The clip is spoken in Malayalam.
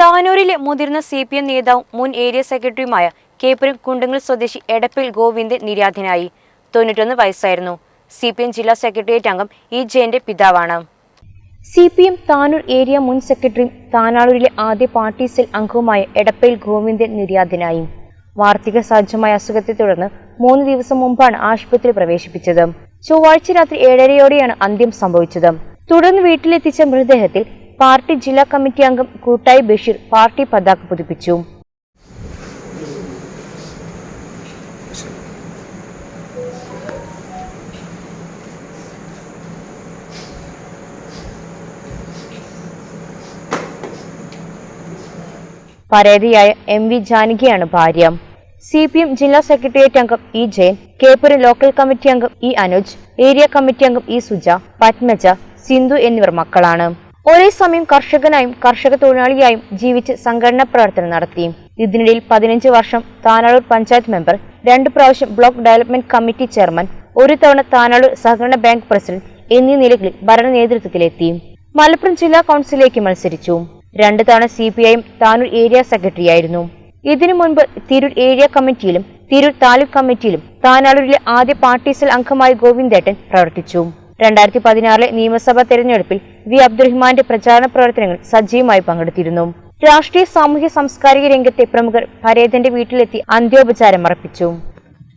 താനൂരിലെ മുതിർന്ന സി പി എം നേതാവും മുൻ ഏരിയ സെക്രട്ടറിയുമായ കേപ്പുരം കുണ്ടുങ്ങൽ സ്വദേശി എടപ്പിൽ ഗോവിന്ദൻ നിര്യാതനായി. തൊണ്ണൂറ്റൊന്ന് വയസ്സായിരുന്നു. സി പി എം ജില്ലാ സെക്രട്ടേറിയറ്റ് അംഗം ഇ ജയന്റെ പിതാവാണ്. C P M Tanur area മുൻ സെക്രട്ടറിയും താനാളൂരിലെ ആദ്യ പാർട്ടി സെൽ അംഗവുമായ എടപ്പയിൽ ഗോവിന്ദൻ നിര്യാതനായി. വാർത്തിക സഹജമായ അസുഖത്തെ തുടർന്ന് മൂന്ന് ദിവസം മുമ്പാണ് ആശുപത്രിയിൽ പ്രവേശിപ്പിച്ചത്. ചൊവ്വാഴ്ച രാത്രി ഏഴരയോടെയാണ് അന്ത്യം സംഭവിച്ചത്. തുടർന്ന് വീട്ടിലെത്തിച്ച മൃതദേഹത്തിൽ പാർട്ടി ജില്ലാ കമ്മിറ്റി അംഗം കൂട്ടായി ബഷീർ പാർട്ടി പതാക പുതുപ്പിച്ചു. പരാതിയായ എം വി ജാനകിയാണ് ഭാര്യ. സി പി എം ജില്ലാ സെക്രട്ടേറിയറ്റ് അംഗം E Jayan Keppuram local committee അംഗം ഇ അനുജ് ഏരിയ കമ്മിറ്റി അംഗം ഇ സുജ പത്മജ സിന്ധു എന്നിവർ മക്കളാണ്. ഒരേ സമയം കർഷകനായും കർഷക തൊഴിലാളിയായും ജീവിച്ച് സംഘടനാ പ്രവർത്തനം നടത്തി. ഇതിനിടയിൽ പതിനഞ്ച് വർഷം താനാളൂർ പഞ്ചായത്ത് മെമ്പർ രണ്ടു പ്രാവശ്യം ബ്ലോക്ക് ഡെവലപ്മെന്റ് കമ്മിറ്റി ചെയർമാൻ ഒരു തവണ താനാളൂർ സഹകരണ ബാങ്ക് പ്രസിഡന്റ് എന്നീ നിലകളിൽ ഭരണ നേതൃത്വത്തിലെത്തി. മലപ്പുറം ജില്ലാ കൗൺസിലേക്ക് മത്സരിച്ചു. രണ്ടു തവണ C P I Tanur area സെക്രട്ടറിയായിരുന്നു ഇതിനു മുൻപ് തിരൂർ ഏരിയ കമ്മിറ്റിയിലും തിരൂർ താലൂക്ക് കമ്മിറ്റിയിലും താനാളൂരിലെ ആദ്യ പാർട്ടി സെൽ അംഗമായി ഗോവിന്ദേട്ടൻ പ്രവർത്തിച്ചു. രണ്ടായിരത്തി പതിനാറിലെ നിയമസഭാ തെരഞ്ഞെടുപ്പിൽ വി. അബ്ദുറഹ്മാന്റെ പ്രചാരണ പ്രവർത്തനങ്ങൾ സജീവമായി പങ്കെടുത്തിരുന്നു. രാഷ്ട്രീയ സാമൂഹ്യ സാംസ്കാരിക രംഗത്തെ പ്രമുഖർ പരേതന്റെ വീട്ടിലെത്തി അന്ത്യോപചാരം അർപ്പിച്ചു.